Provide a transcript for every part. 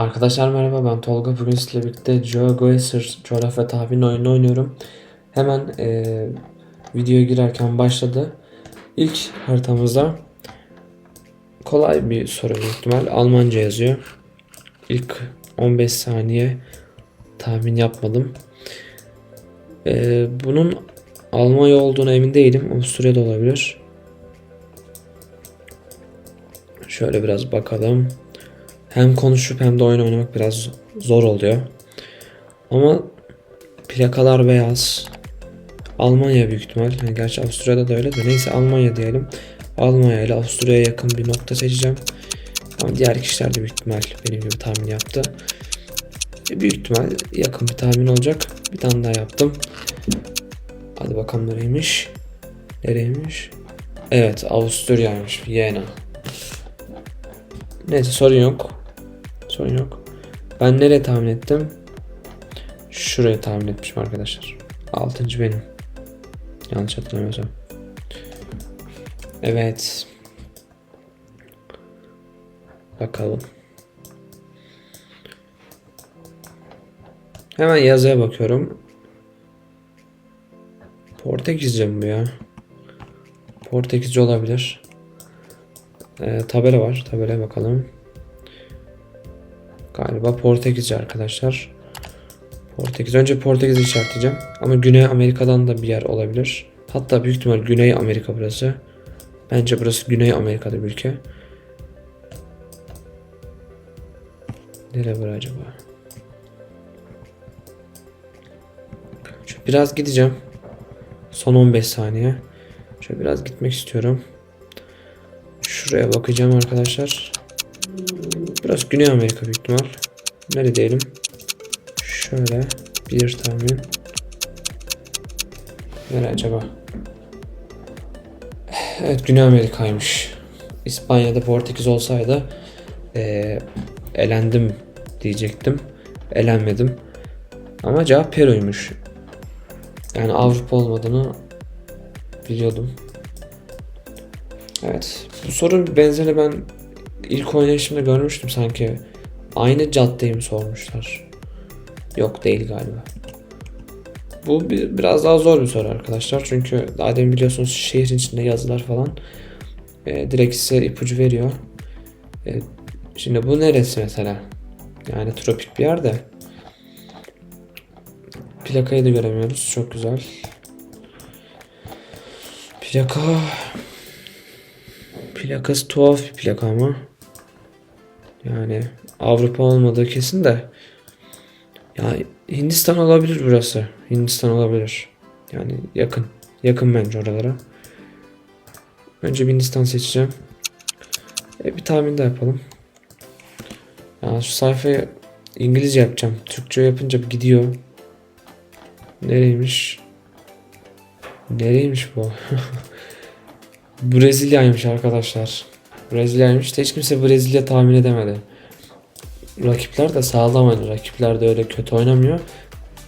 Arkadaşlar merhaba ben Tolga bugün sizlerle birlikte GeoGuessr coğrafya tahmin oyunu oynuyorum. Hemen eee videoya girerken başladı. İlk haritamızda kolay bir soru büyük ihtimal Almanca yazıyor. İlk 15 saniye tahmin yapmadım. Eee, bunun Almanya olduğuna emin değilim. Avusturya'da olabilir. Şöyle biraz bakalım. Hem konuşup hem de oyun oynamak biraz zor oluyor. Ama plakalar beyaz. Almanya büyük ihtimal. Yani gerçi Avusturya'da da öyle de neyse Almanya diyelim. Almanya ile Avusturya'ya yakın bir nokta seçeceğim. Ama diğer kişiler de büyük ihtimal benim gibi tahmin yaptı. E, Büyük ihtimal yakın bir tahmin olacak. Bir tane daha yaptım. Hadi bakalım nereymiş. Nereymiş? Evet Avusturya'ymış. Viyana. Neyse sorun yok. Sorun yok. Ben nereye tahmin ettim? Şuraya tahmin etmişim arkadaşlar. Altıncı benim. Yanlış hatırlamıyorsam. Evet. Bakalım. Hemen yazıya bakıyorum. Portekizce mi bu ya? Portekizce olabilir. Ee, tabela var. Tabelaya bakalım. Galiba Portekizce arkadaşlar. Portekiz. Önce Portekiz'i işaretleyeceğim. Ama Güney Amerika'dan da bir yer olabilir. Hatta büyük ihtimal Güney Amerika burası. Bence burası Güney Amerika'da bir ülke. Nere bura acaba? Şöyle biraz gideceğim. Son 15 saniye. Şöyle biraz gitmek istiyorum. Şuraya bakacağım arkadaşlar. Biraz Güney Amerika büyük ihtimal. Nerede diyelim? Şöyle bir tahmin. Nere acaba? Evet Güney Amerika'ymış. İspanya'da Portekiz olsaydı eee, elendim diyecektim. Elenmedim. Ama cevap Peru'ymuş. Yani Avrupa olmadığını biliyordum. Evet. Bu sorunun benzerini ben ilk oynayışımda görmüştüm sanki. Aynı caddeyi mi sormuşlar? Yok değil galiba. Bu bir, biraz daha zor bir soru arkadaşlar. Çünkü daha demin biliyorsunuz şehrin içinde yazılar falan e, direkt size ipucu veriyor. E, şimdi bu neresi mesela? Yani tropik bir yerde. Plakayı da göremiyoruz. Çok güzel. Plaka Plakası tuhaf bir plaka ama. Yani Avrupa olmadığı kesin de. Ya Hindistan olabilir burası. Hindistan olabilir. Yani yakın. Yakın bence oralara. Önce Hindistan seçeceğim. E, bir tahmin de yapalım. Ya şu sayfayı İngilizce yapacağım. Türkçe yapınca gidiyor. Nereymiş? Nereymiş bu? Brezilya'ymış arkadaşlar. Brezilya'ymış. Hiç kimse Brezilya tahmin edemedi. Rakipler de sağlam hani. Rakipler de öyle kötü oynamıyor.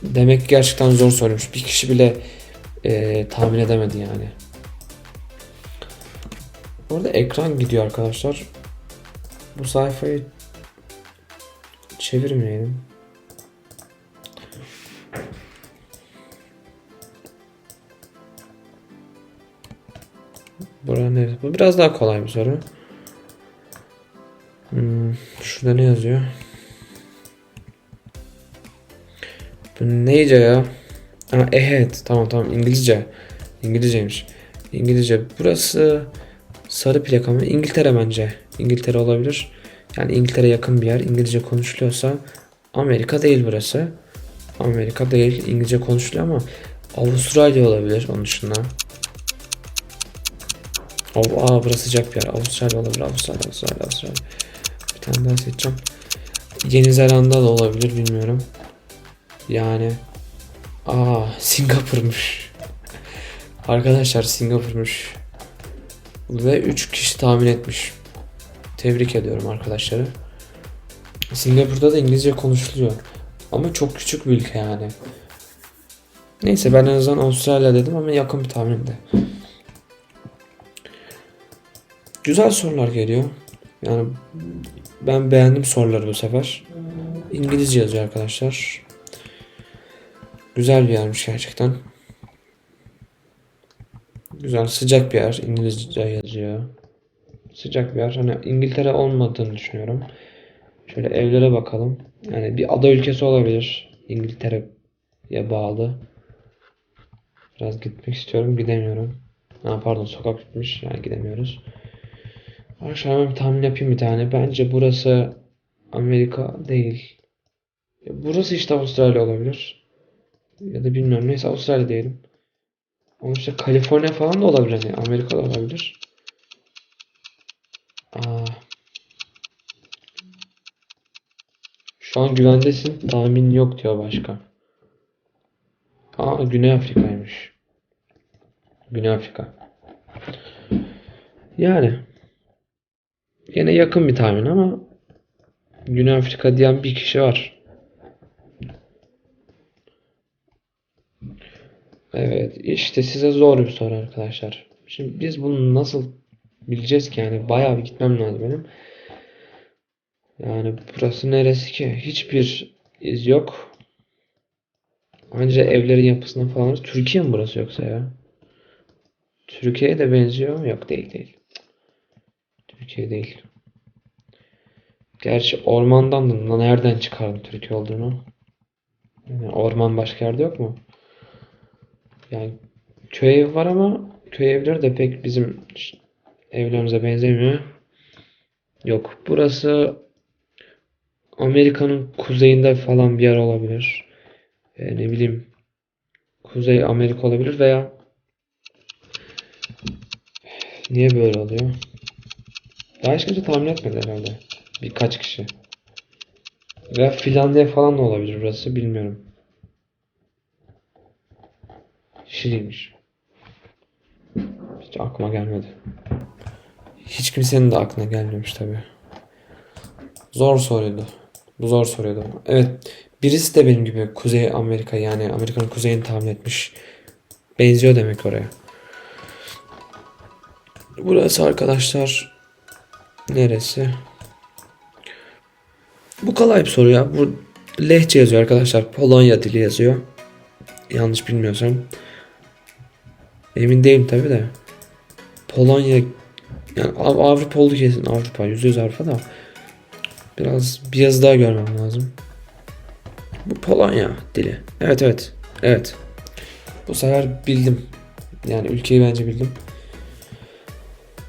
Demek ki gerçekten zor sormuş. Bir kişi bile e, tahmin edemedi yani. Orada ekran gidiyor arkadaşlar. Bu sayfayı çevirmeyelim. Bura neresi? Bu biraz daha kolay bir soru. Şurada ne yazıyor? Bu neyce ya? Ha, evet. Tamam tamam. İngilizce. İngilizceymiş. İngilizce. Burası sarı plaka mı? İngiltere bence. İngiltere olabilir. Yani İngiltere yakın bir yer. İngilizce konuşuluyorsa Amerika değil burası. Amerika değil. İngilizce konuşuluyor ama Avustralya olabilir onun dışında. Av, aa burası sıcak bir yer. Avustralya olabilir. Avustralya, Avustralya, Avustralya. Bir tane daha seçeceğim. Yeni Zelanda da olabilir bilmiyorum. Yani aa Singapur'muş. Arkadaşlar Singapur'muş. Ve 3 kişi tahmin etmiş. Tebrik ediyorum arkadaşları. Singapur'da da İngilizce konuşuluyor. Ama çok küçük bir ülke yani. Neyse ben en azından Avustralya dedim ama yakın bir tahmindi. Güzel sorular geliyor. Yani ben beğendim soruları bu sefer. İngilizce yazıyor arkadaşlar. Güzel bir yermiş gerçekten. Güzel sıcak bir yer. İngilizce yazıyor. Sıcak bir yer. Hani İngiltere olmadığını düşünüyorum. Şöyle evlere bakalım. Yani bir ada ülkesi olabilir. İngiltere'ye bağlı. Biraz gitmek istiyorum. Gidemiyorum. Ha, pardon sokak bitmiş. Yani gidemiyoruz. Arkadaşlar hemen bir tahmin yapayım bir tane. Bence burası Amerika değil. Burası işte Avustralya olabilir. Ya da bilmiyorum. Neyse Avustralya diyelim. Ama işte Kaliforniya falan da olabilir. Yani Amerika da olabilir. Aa. Şu an güvendesin. Tahmin yok diyor başka. Aa Güney Afrika'ymış. Güney Afrika. Yani yine yakın bir tahmin ama Güney Afrika diyen bir kişi var. Evet, işte size zor bir soru arkadaşlar. Şimdi biz bunu nasıl bileceğiz ki yani bayağı bir gitmem lazım benim. Yani burası neresi ki? Hiçbir iz yok. Ayrıca evlerin yapısına falan. Türkiye mi burası yoksa ya? Türkiye'ye de benziyor? Yok değil değil. Türkiye değil. Gerçi ormandan da nereden çıkardım Türkiye olduğunu? Yani orman başka yerde yok mu? Yani köy evi var ama köy evleri de pek bizim evlerimize benzemiyor. Yok. Burası Amerika'nın kuzeyinde falan bir yer olabilir. Ee, ne bileyim Kuzey Amerika olabilir veya niye böyle oluyor? Daha hiç kimse tahmin etmedi herhalde. Birkaç kişi. Veya Finlandiya falan da olabilir burası bilmiyorum. Şili'ymiş. Hiç aklıma gelmedi. Hiç kimsenin de aklına gelmemiş tabii. Zor soruydu. Bu zor soruydu. Evet. Birisi de benim gibi Kuzey Amerika yani Amerika'nın kuzeyini tahmin etmiş. Benziyor demek oraya. Burası arkadaşlar neresi? Bu kolay bir soru ya. Bu lehçe yazıyor arkadaşlar. Polonya dili yazıyor. Yanlış bilmiyorsam. Emin değilim tabi de. Polonya yani Av- Avrupa oldu kesin Avrupa. Yüzde yüz Avrupa da. Biraz bir yazı daha görmem lazım. Bu Polonya dili. Evet evet. Evet. Bu sefer bildim. Yani ülkeyi bence bildim.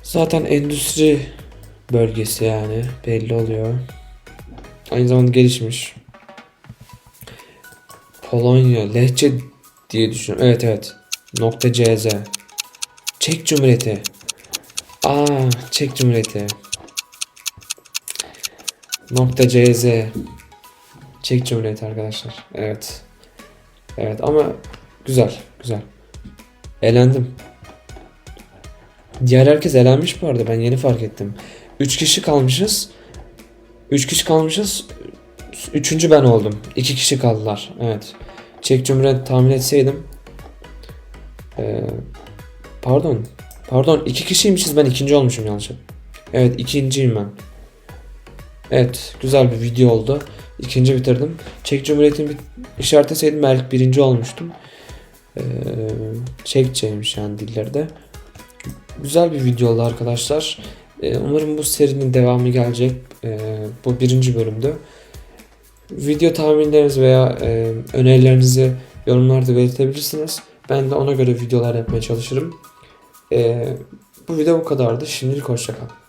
Zaten endüstri bölgesi yani belli oluyor. Aynı zamanda gelişmiş. Polonya lehçe diye düşünüyorum. Evet evet. Nokta CZ. Çek Cumhuriyeti. Aa, Çek Cumhuriyeti. Nokta CZ. Çek Cumhuriyeti arkadaşlar. Evet. Evet ama güzel, güzel. Elendim. Diğer herkes elenmiş bu arada. Ben yeni fark ettim. 3 kişi kalmışız. 3 kişi kalmışız. Üçüncü ben oldum. 2 kişi kaldılar. Evet. Çek Cumhuriyeti tahmin etseydim. Ee, pardon. Pardon. iki kişiymişiz. Ben ikinci olmuşum yanlışlıkla. Evet ikinciyim ben. Evet. Güzel bir video oldu. İkinci bitirdim. Çek Cumhuriyeti'ni bir işaret etseydim belki birinci olmuştum. Ee, Çekçeymiş yani dillerde. Güzel bir video oldu arkadaşlar. Ee, umarım bu serinin devamı gelecek. Ee, bu birinci bölümdü. Video tahminleriniz veya e, önerilerinizi yorumlarda belirtebilirsiniz. Ben de ona göre videolar yapmaya çalışırım. Bu video bu kadardı. Şimdilik hoşçakalın.